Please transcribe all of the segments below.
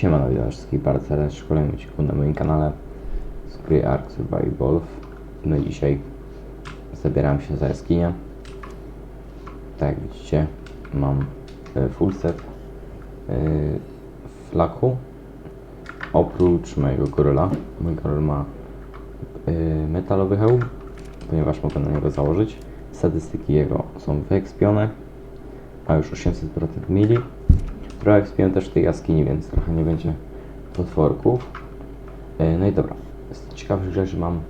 Siemano, witam wszystkich bardzo serdecznie w kolejnym odcinku na moim kanale z gry Ark Survival. No dzisiaj zabieram się za jaskinię. Tak jak widzicie, mam e, full set e, flaku. Oprócz mojego goryla. Mój goryl ma e, metalowy hełm, ponieważ mogę na niego założyć. Statystyki jego są wyekspione. Ma już 800% mili. Trochę ekspiłem też tej jaskini, więc trochę nie będzie potworków. E, No i dobra. Z ciekawych rzeczy mam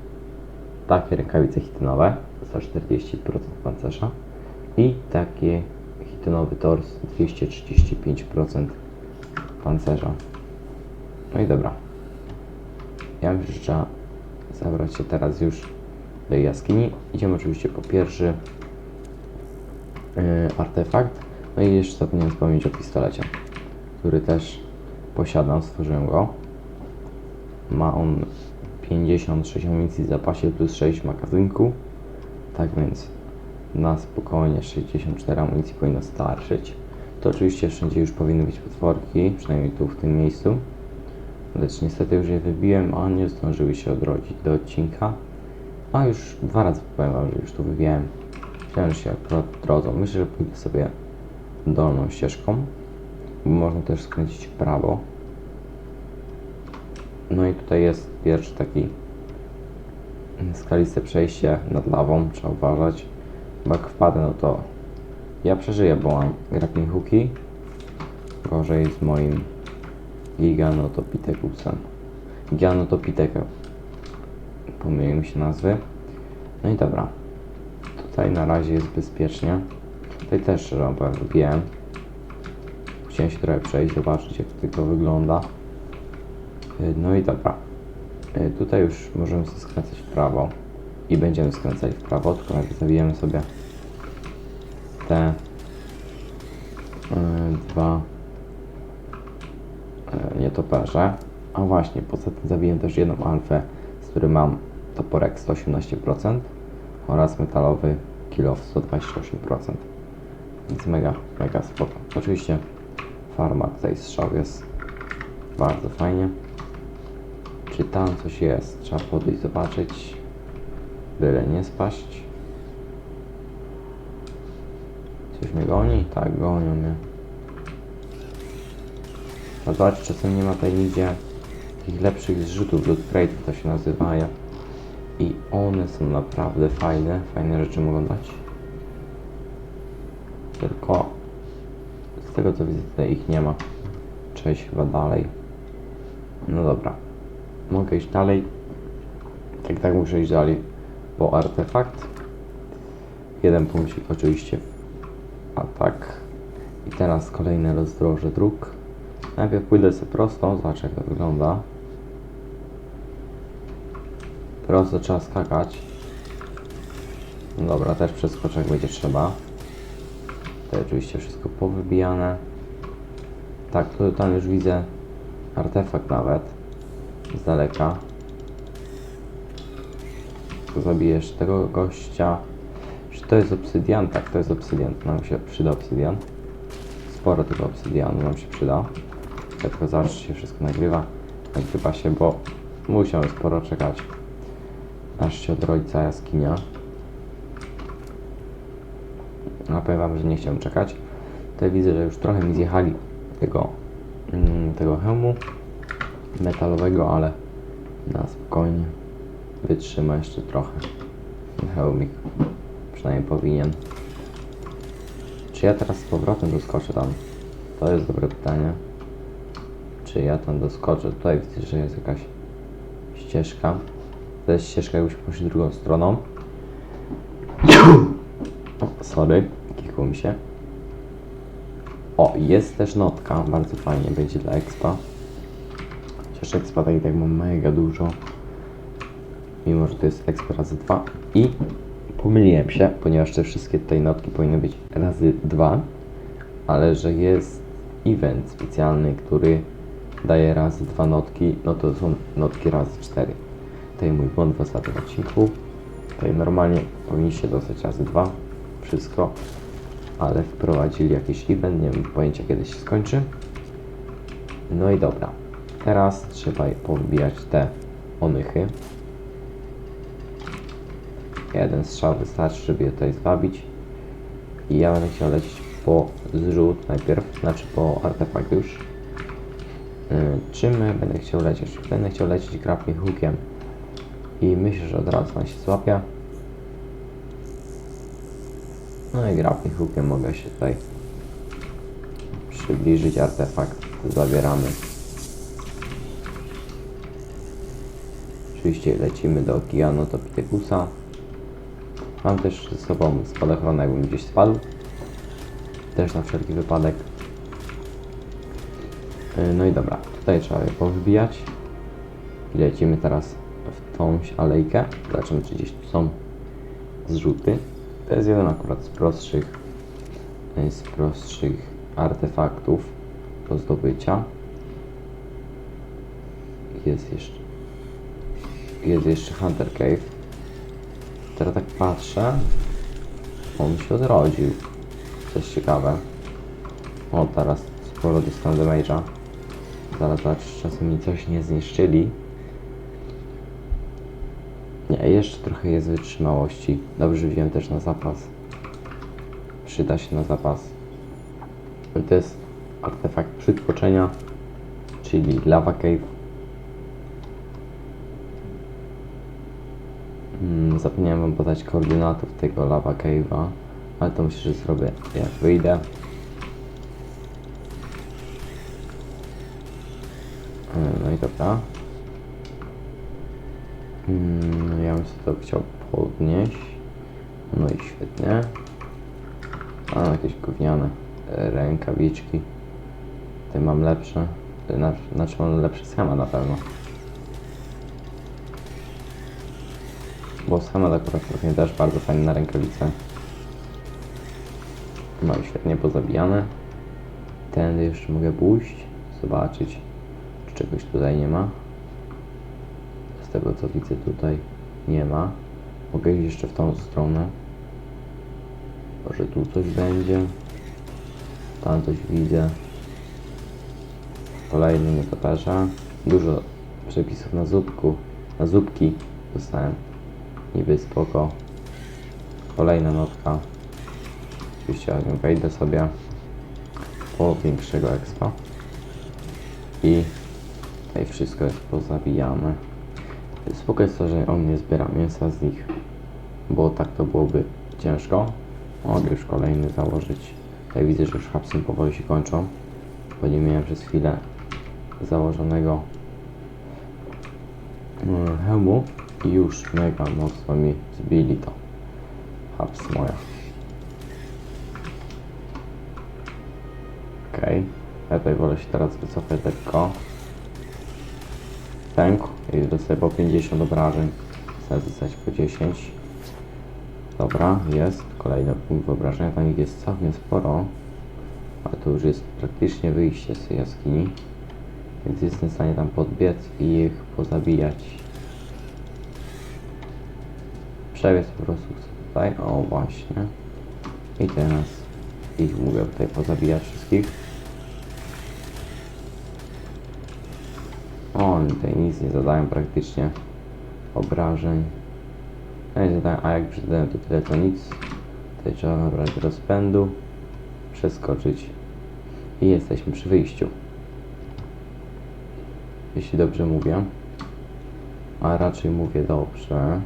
takie rękawice hitynowe za 40% pancerza i takie hitynowy tors 235% pancerza. No i dobra. Ja myślę, że trzeba zabrać się teraz już do jaskini. Idziemy oczywiście po pierwszy yy, artefakt. No i jeszcze zapomniałem wspomnieć o pistolecie, który też posiadam, stworzyłem go. Ma on 56 amunicji w zapasie plus 6 w magazynku. Tak więc na spokojnie 64 amunicji powinno starczyć. To oczywiście wszędzie już powinny być potworki, przynajmniej tu w tym miejscu. Lecz niestety już je wybiłem, a nie zdążyły się odrodzić do odcinka. A już dwa razy powiem że już tu wybiłem. Wziąłem się akurat drodze. Myślę, że pójdę sobie dolną ścieżką. Można też skręcić w prawo. No i tutaj jest pierwszy taki skaliste przejście nad lawą. Trzeba uważać. Bo jak wpadę, no to ja przeżyję, bo mam grappling hooki. Gorzej z moim Giganotopithekusem. Giganotopitheka. Pomyliły mi się nazwy. No i dobra. Tutaj na razie jest bezpiecznie. Tutaj też powiem, wybiłem. Chciałem się trochę przejść, zobaczyć jak to tylko wygląda. Y, No i dobra. Y, Tutaj już możemy sobie skręcać w prawo. I będziemy skręcać w prawo, tylko najpierw zabijemy sobie te y, dwa nietoperze. A właśnie, poza tym zabiłem też jedną alfę, z której mam toporek 118% oraz metalowy kilo 128%. Więc mega, mega spoko. Oczywiście farma tutaj strzał jest bardzo fajnie. Czy tam coś jest? Trzeba podejść zobaczyć. Byle nie spaść. Coś mnie goni? Tak, gonią mnie. A zobacz, czasem nie ma tutaj nigdzie takich lepszych zrzutów, loot crate to się nazywa. I one są naprawdę fajne, fajne rzeczy mogą dać. Tylko z tego co widzę tutaj ich nie ma. Cześć chyba dalej. No dobra. Mogę iść dalej. Tak tak muszę iść dalej. Po artefakt. Jeden punkcik oczywiście w atak. I teraz kolejne rozdroże dróg. Najpierw pójdę sobie prosto, zobaczę jak to wygląda. Prosto trzeba skakać. Dobra, też przeskoczek będzie trzeba. Tutaj oczywiście wszystko powybijane. Tak, tu tam już widzę artefakt nawet. Z daleka. Zabijesz tego gościa. Czy to jest obsydian? Tak, to jest obsydian. Nam się przyda obsydian. Sporo tego obsydianu nam się przyda. Ja tylko zawsze się wszystko nagrywa. Nagrywa się, bo musiałem sporo czekać. Aż się odrodzi cała jaskinia. A powiem wam, że nie chciałem czekać. Tutaj widzę, że już trochę mi zjechali tego, mm, tego hełmu metalowego, ale na spokojnie wytrzyma jeszcze trochę. Ten hełmik przynajmniej powinien. Czy ja teraz z powrotem doskoczę tam? To jest dobre pytanie. Czy ja tam doskoczę? Tutaj widzę, że jest jakaś ścieżka. To jest ścieżka, jakbyśmy poszli drugą stroną. Sorry, kikło mi się. O, jest też notka, bardzo fajnie będzie dla expa. Chociaż expa tak i tak mam mega dużo. Mimo, że to jest expa razy dwa. I pomyliłem się, ponieważ te wszystkie tutaj notki powinny być razy dwa. Ale że jest event specjalny, który daje razy dwa notki, no to są notki razy cztery. Tutaj mój błąd w ostatnim odcinku. Tutaj normalnie powinniście dostać razy dwa. Wszystko. Ale wprowadzili jakiś event, nie mam pojęcia kiedy się skończy. No i dobra. Teraz trzeba powbijać te onychy. Jeden strzał wystarczy, żeby je tutaj zwabić. I ja będę chciał lecieć po zrzut najpierw, znaczy po artefakt już. Yy, czym będę chciał lecieć? Będę chciał lecieć grappling hookiem. I myślę, że od razu on się złapie. No i grappling hookiem mogę się tutaj przybliżyć artefakt. Zabieramy. Oczywiście lecimy do Giganotopithekusa. Mam też ze sobą spadochron, jakbym gdzieś spadł. Też na wszelki wypadek. Yy, No i dobra, tutaj trzeba je powybijać. I lecimy teraz w tąś alejkę. Zobaczymy, czy gdzieś tu są zrzuty. To jest jeden akurat z prostszych, z prostszych artefaktów do zdobycia. Jest jeszcze, jest jeszcze Hunter Cave. Teraz tak patrzę, on się odrodził. Coś ciekawe. O, teraz sporo dostałem damage'a. Zaraz czy czasem mi coś nie zniszczyli. Nie, jeszcze trochę jest wytrzymałości. Dobrze wziąłem też na zapas. Przyda się na zapas. To jest artefakt przytłoczenia, czyli Lava Cave. Mm, zapomniałem wam podać koordynatów tego Lava Cave'a, ale to myślę, że zrobię jak wyjdę. Mm, No i dobra. Mm, No ja bym sobie to chciał podnieść. No i świetnie. A jakieś gówniane rękawiczki. Tutaj mam lepsze. na- Znaczy mam lepszy schemat na pewno. Bo schemat akurat pewnie też bardzo fajny na rękawice. I świetnie pozabijane. Tędy jeszcze mogę pójść, zobaczyć, czy czegoś tutaj nie ma. Z tego co widzę tutaj nie ma. Mogę iść jeszcze w tą stronę. Może tu coś będzie. Tam coś widzę. Kolejny nietoperza. Dużo przepisów na zupku. Na zupki dostałem. Niby spoko. Kolejna notka. Oczywiście wejdę sobie po większego expa. I tutaj wszystko jest pozabijane. Spoko jest to, że on nie zbiera mięsa z nich, bo tak to byłoby ciężko. Mogę już kolejny założyć. Tutaj widzę, że już hapsy powoli się kończą, bo nie miałem przez chwilę założonego mm, hełmu i już mega mocno mi zbili to. Haps moja. Okej. Ja tutaj wolę się teraz wycofać lekko. Pękł i dostaję po 50 obrażeń. Chcę dostać po 10. Dobra, jest. Kolejny punkt wyobrażenia. Tam ich jest całkiem sporo. Ale to już jest praktycznie wyjście z tej jaskini. Więc jestem w stanie tam podbiec i ich pozabijać. Przebiec po prostu tutaj. O, właśnie. I teraz ich mogę tutaj pozabijać wszystkich. Oni tutaj nic nie zadają praktycznie obrażeń. Nie zadają, a jak przydają to tyle to nic. Tutaj trzeba nabrać rozpędu, przeskoczyć i jesteśmy przy wyjściu. Jeśli dobrze mówię, a raczej mówię dobrze.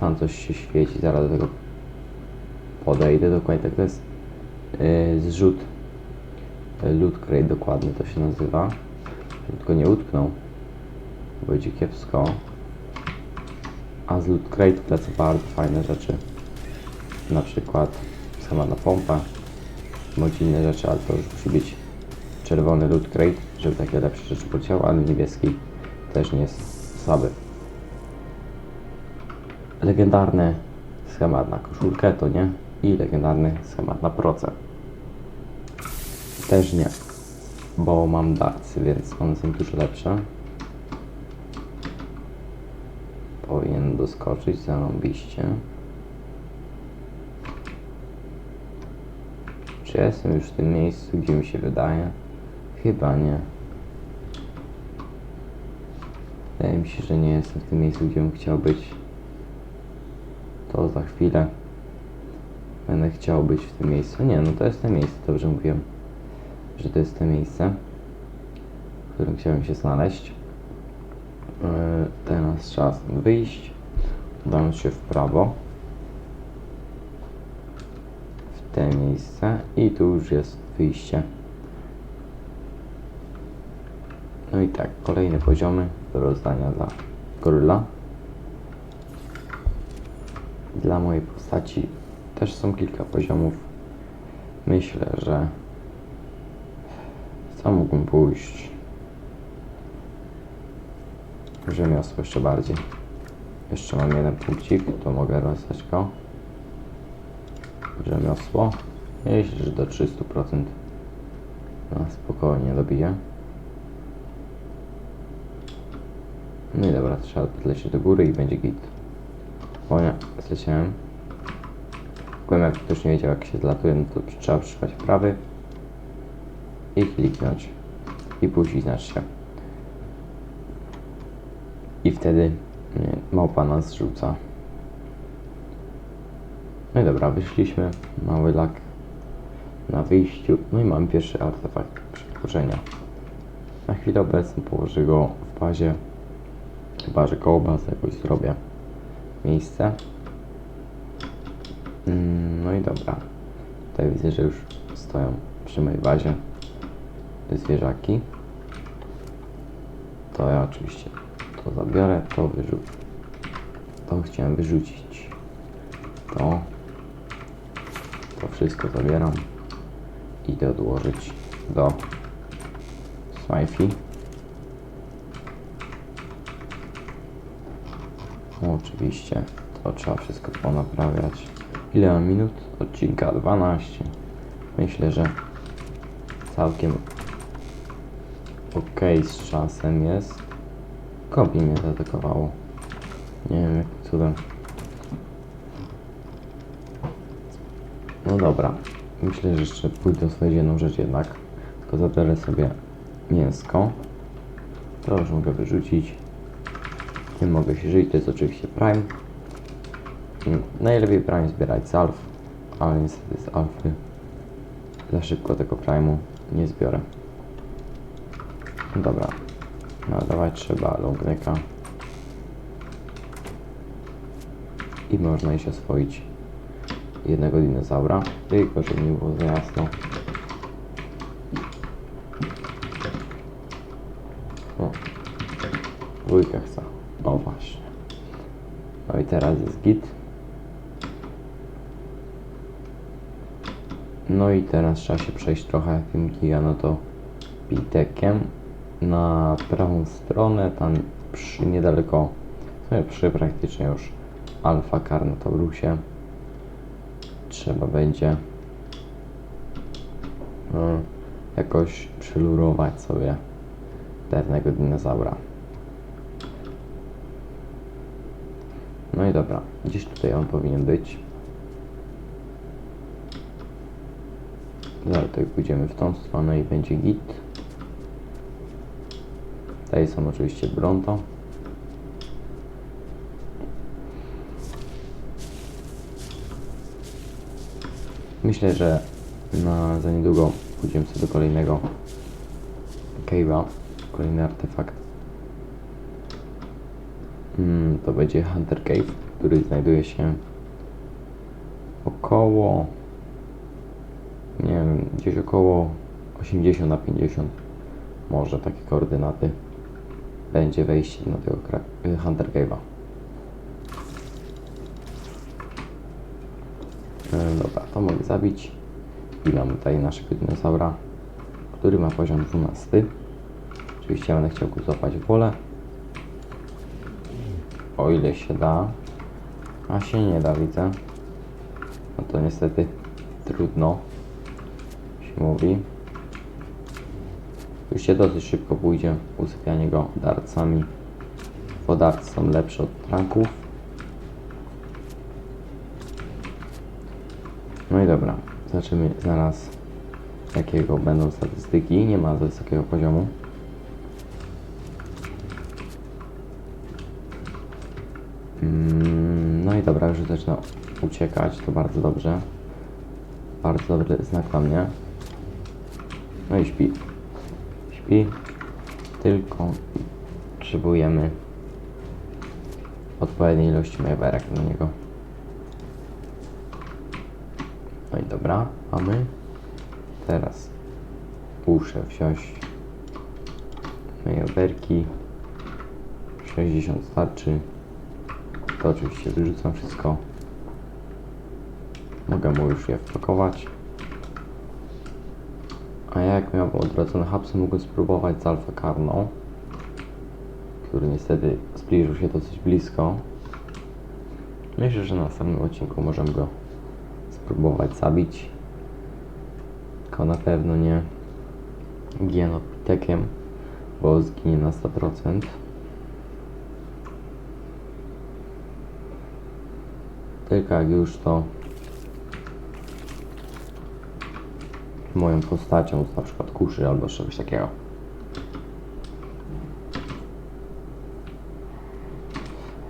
Tam coś się świeci, zaraz do tego podejdę dokładnie. Tak to jest yy, zrzut yy, loot crate dokładnie to się nazywa. Tylko nie utknął. bo Będzie kiepsko. A z loot crate lecą bardzo fajne rzeczy. Na przykład sama na pompa. Bądź inne rzeczy, ale to już musi być czerwony loot crate, żeby takie lepsze rzeczy poleciały, ale niebieski też nie jest słaby. Legendarny schemat na koszulkę to nie i legendarny schemat na proce. Też nie, bo mam darcy, więc one są dużo lepsze. Powinien doskoczyć zarąbiście. Czy jestem już w tym miejscu, gdzie mi się wydaje? Chyba nie. Wydaje mi się, że nie jestem w tym miejscu, gdzie bym chciał być. To za chwilę będę chciał być w tym miejscu. Nie, no to jest to miejsce, dobrze mówiłem że to jest to miejsce, w którym chciałem się znaleźć. Yy, teraz stąd wyjść, udając się w prawo. W te miejsce i tu już jest wyjście. No i tak, kolejne poziomy do rozdania dla goryla. Dla mojej postaci też są kilka poziomów. Myślę, że co mógłbym pójść? Rzemiosło jeszcze bardziej. Jeszcze mam jeden punkcik, to mogę rozdać go. Rzemiosło. Myślę, że do 300% na spokojnie dobiję. No i dobra, trzeba podlecieć do góry i będzie git. O nie, zleciałem. Byłem jak ktoś nie wiedział jak się zlatuje, no to trzeba przytrzymać prawy i kliknąć i znaczy się. I wtedy nie, małpa nas rzuca. No i dobra, wyszliśmy. Mały lak na wyjściu. No i mamy pierwszy artefakt przetworzenia. Na chwilę obecną położę go w bazie. Chyba, że koło bazy jakoś zrobię miejsce. Mm, No i dobra. Tutaj widzę, że już stoją przy mojej bazie zwierzaki. To ja oczywiście to zabiorę, to wyrzucę. To chciałem wyrzucić. To. To wszystko zabieram. Idę odłożyć do Smifey. Oczywiście, to trzeba wszystko ponaprawiać. Ile mam minut? Odcinka 12. Myślę, że całkiem ok z czasem jest. Kobi mnie zaatakowało. Nie wiem jakim cudem. No dobra. Myślę, że jeszcze pójdę sobie jedną rzecz jednak. Tylko zabiorę sobie mięsko. To już mogę wyrzucić. Tym mogę się żyć, to jest oczywiście Prime. Mm, Najlepiej Prime zbierać z Alf, ale niestety z Alfy za szybko tego Prime'u nie zbiorę. No Dobra, nadawać trzeba longnecka i można iść oswoić jednego dinozaura, tylko żeby nie było za jasno. O, dwójkę chcę. O właśnie. No i teraz jest git. No i teraz trzeba się przejść trochę tym giganoto pitekiem na prawą stronę, tam przy niedaleko, przy praktycznie już Alfa Carnotaurusie trzeba będzie no, jakoś przylurować sobie pewnego dinozaura. No i dobra, gdzieś tutaj on powinien być. Zaraz pójdziemy w tą stronę i będzie git. Tutaj są oczywiście Bronto. Myślę, że na za niedługo pójdziemy sobie do kolejnego cave'a, kolejny artefakt. Mm, to będzie Hunter Cave, który znajduje się około nie wiem, gdzieś około 80 na 50 może takie koordynaty będzie wejście do tego y, Hunter Cave'a. E, Dobra, to mogę zabić. I mamy tutaj naszego dinozaura, który ma poziom 12. Oczywiście będę chciał go złapać w wolę. O ile się da. A się nie da, widzę. No to niestety trudno się mówi. Tu się dosyć szybko pójdzie usypianie go darcami, bo darcy są lepsze od tranków. No i dobra, zobaczymy zaraz jakiego będą statystyki. Nie ma za wysokiego poziomu. Mm, no i dobra, już zaczyna uciekać, to bardzo dobrze. Bardzo dobry znak dla mnie. No i śpi. Śpi. Tylko potrzebujemy odpowiedniej ilości majwerek na niego. No i dobra, mamy. Teraz muszę wziąć majwerki. 60 starczy. To oczywiście wyrzucam wszystko. Mogę mu już je wpakować. A ja jak miałem odrodzone hapsy, mogłem spróbować z Alfa Karną, który niestety zbliżył się dosyć blisko. Myślę, że na następnym odcinku możemy go spróbować zabić. Tylko na pewno nie gienopitekiem, bo zginie na 100%. Tylko jak już to moją postacią, na przykład kuszy albo czegoś takiego.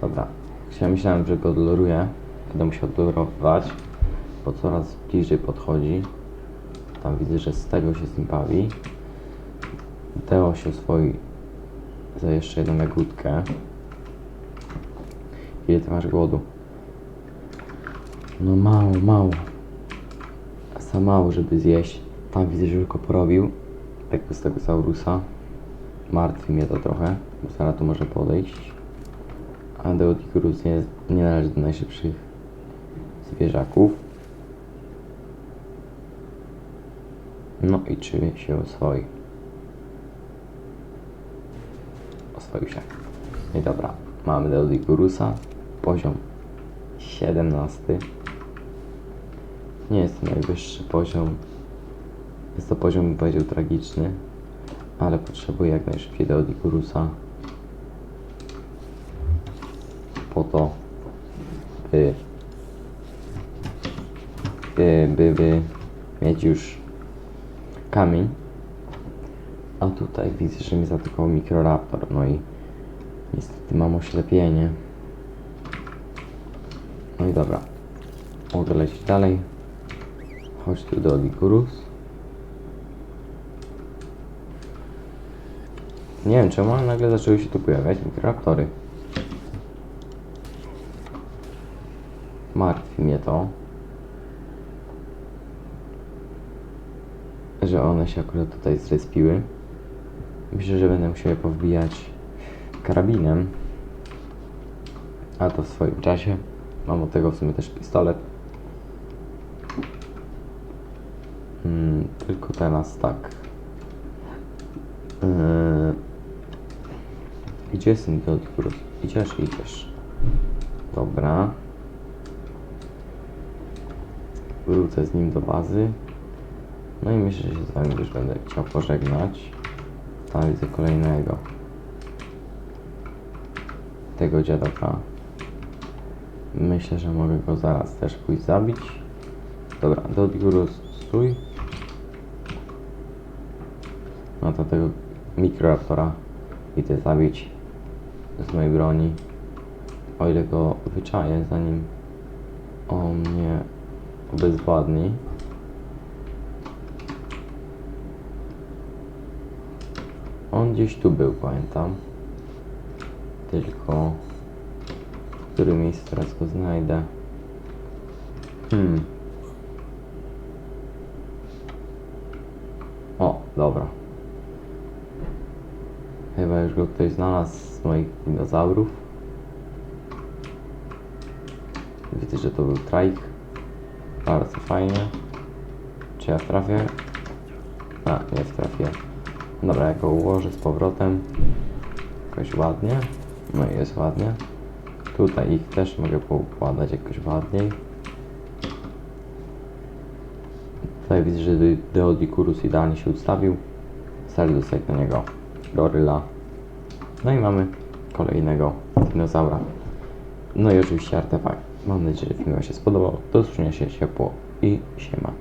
Dobra, ja myślałem, że go odloruję, będę musiał odlorować, bo coraz bliżej podchodzi. Tam widzę, że z tego się z nim bawi. Teo się oswoi za jeszcze jedną jagódkę. Ile ty masz głodu? No mało, mało. Za mało, żeby zjeść. Tam widzę, że go porobił. Z tego Saurusa. Martwi mnie to trochę, bo zaraz tu może podejść. A Deodigurus nie, nie należy do najszybszych zwierzaków. No i czy się oswoi? Oswoił się. No i dobra, mamy Deodigurusa. Poziom 17. Nie jest to najwyższy poziom. Jest to poziom, bym powiedział, tragiczny, ale potrzebuję jak najszybciej do Odikurusa po to, by, by, by, by mieć już kamień. A tutaj widzę, że mi zaatakował Mikroraptor, no i niestety mam oślepienie. No i dobra, mogę lecieć dalej. Chodź tu do Odikurus. Nie wiem czemu, ale nagle zaczęły się tu pojawiać mikroraptory. Martwi mnie to. Że one się akurat tutaj zrespiły. Myślę, że będę musiał je powbijać karabinem. A to w swoim czasie. Mam od tego w sumie też pistolet. Hmm, tylko teraz tak. Yy, gdzie jest ten Dodgurus? Idziesz, idziesz. Dobra. Wrócę z nim do bazy. No i myślę, że się z wami już będę chciał pożegnać. Tam widzę kolejnego. Tego dziadaka. Myślę, że mogę go zaraz też pójść zabić. Dobra, Dodgurus, stój. No to tego mikroraptora idę zabić z mojej broni. O ile go wyczaję, zanim on mnie obezwładni. On gdzieś tu był, pamiętam. Tylko w którym miejscu teraz go znajdę? Hmm. O, dobra. Chyba już go ktoś znalazł z moich dinozaurów. Widzę, że to był trajk. Bardzo fajnie. Czy ja trafię? A, nie trafię. Dobra, ja go ułożę z powrotem. Jakoś ładnie. No i jest ładnie. Tutaj ich też mogę poukładać jakoś ładniej. Tutaj widzę, że Deodikurus idealnie się ustawił. Dostać na niego goryla. No i mamy kolejnego dinozaura. No i oczywiście artefakt. Mam nadzieję, że film Wam się spodobał. Do usłyszenia się ciepło i siema.